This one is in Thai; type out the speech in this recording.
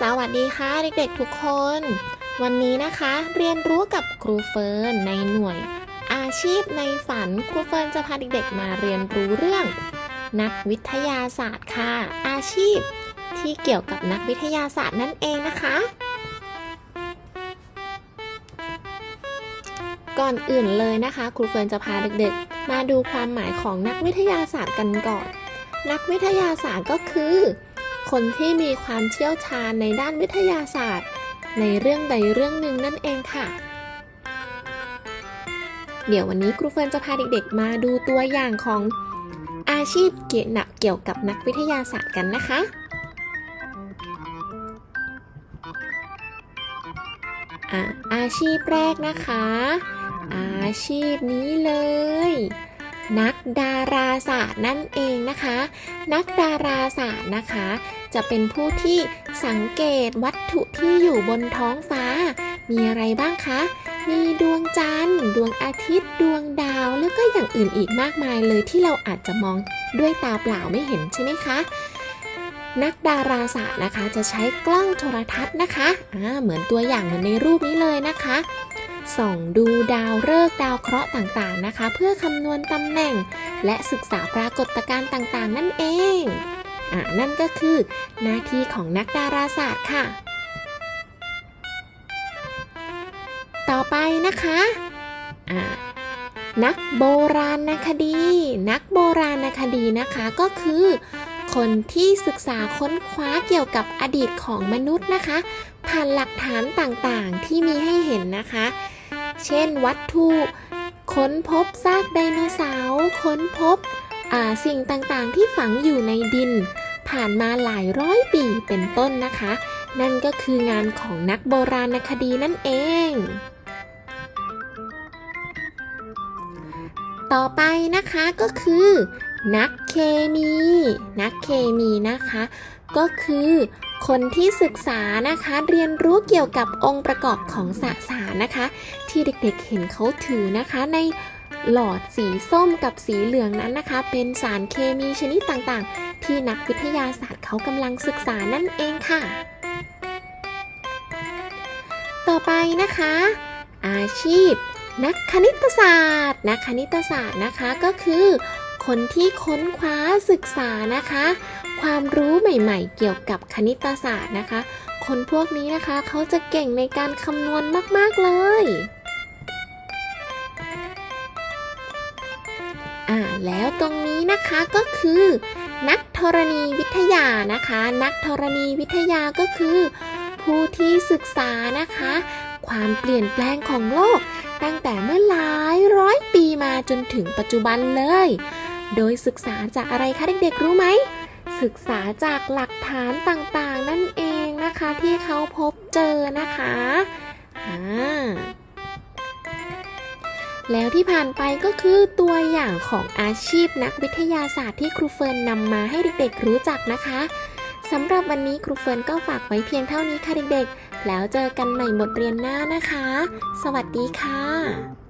สวัสดีค่ะเด็กๆทุกคน วันนี้นะคะเรียนรู้กับครูเฟิร์นในหน่วย อาชีพในฝันครูเฟิร์นจะพาเด็กๆมาเรียนรู้เรื่อง นักวิทยาศาสตร์ค่ะ อาชีพที่เกี่ยวกับนักวิทยาศาสตร์นั่นเองนะคะ ก่อนอื่นเลยนะคะครูเฟิร์นจะพาเด็กๆ มาดูความหมายของนักวิทยาศาสตร์กันก่อน นักวิทยาศาสตร์ก็คือ คนที่มีความเชี่ยวชาญในด้านวิทยาศาสตร์ ในเรื่องใดเรื่องหนึ่งนั่นเองค่ะ เดี๋ยววันนี้ครูเฟิร์นจะพาเด็กๆ มาดูตัวอย่างของอาชีพเกี่ยวกับเกี่ยวกับนักวิทยาศาสตร์กันนะคะอะอาชีพแรกนะคะ อาชีพนี้เลย นักดาราศาสตร์นั่นเองนะคะ นักดาราศาสตร์นะคะ จะเป็นผู้ที่สังเกตวัตถุที่อยู่บนท้องฟ้า มีอะไรบ้างคะ มีดวงจันทร์ ดวงอาทิตย์ ดวงดาว แล้วก็อย่างอื่นอีกมากมายเลยที่เราอาจจะมองด้วยตาเปล่าไม่เห็นใช่ไหมคะนักดาราศาสตร์นะคะจะใช้กล้องโทรทัศน์นะคะ เหมือนตัวอย่างเหมือนในรูปนี้เลยนะคะ ส่องดูดาวฤกษ์ดาวเคราะห์ต่างๆนะคะ เพื่อคำนวณตำแหน่ง และศึกษาปรากฏการณ์ต่างๆ นั่นเองอ่านั่นก็คือ หน้าที่ของนักดาราศาสตร์ค่ะ ต่อไปนะคะอ่านักโบราณคดี นักโบราณคดีนะคะก็คือ คนที่ศึกษาค้นคว้าเกี่ยวกับอดีตของมนุษย์นะคะ ผ่านหลักฐานต่างๆที่มีให้เห็นนะคะ เช่น วัตถุค้นพบซากไดโนเสาร์ค้นพบสิ่งต่างๆ ที่ฝังอยู่ในดิน ผ่านมาหลายร้อยปีเป็นต้นนะคะ นั่นก็คืองานของนักโบราณคดีนั่นเอง ต่อไปนะคะก็คือ นักเคมี นักเคมีนะคะ ก็คือ คนที่ศึกษานะคะเรียนรู้เกี่ยวกับองค์ประกอบของสสารนะคะ ที่เด็กๆเห็นเขาถือนะคะในหลอดสีส้มกับสีเหลืองนั้นนะคะ เป็นสารเคมีชนิดต่างๆ ที่นักวิทยาศาสตร์เขากำลังศึกษานั่นเองค่ะ ต่อไปนะคะ อาชีพ นักคณิตศาสตร์ นักคณิตศาสตร์นะคะก็คือ คนที่ค้นคว้าศึกษานะคะ ความรู้ใหม่ๆ เกี่ยวกับคณิตศาสตร์นะคะ คนพวกนี้นะคะเขาจะเก่งในการคำนวณมากๆเลยอ่าแล้วตรงนี้นะคะก็คือ นักธรณีวิทยานะคะ นักธรณีวิทยาก็คือ ผู้ที่ศึกษานะคะ ความเปลี่ยนแปลงของโลก ตั้งแต่เมื่อหลายร้อยปีมาจนถึงปัจจุบันเลย โดยศึกษาจากอะไรคะเด็กๆรู้ไหม ศึกษาจากหลักฐานต่างๆ นั่นเองนะคะที่เขาพบเจอนะคะอ่าแล้วที่ผ่านไปก็คือตัวอย่างของอาชีพนักวิทยาศาสตร์ที่ครูเฟิร์นนำมาให้เด็กๆรู้จักนะคะสำหรับวันนี้ครูเฟิร์นก็ฝากไว้เพียงเท่านี้ค่ะเด็กๆ แล้วเจอกันใหม่บทเรียนหน้านะคะ สวัสดีค่ะ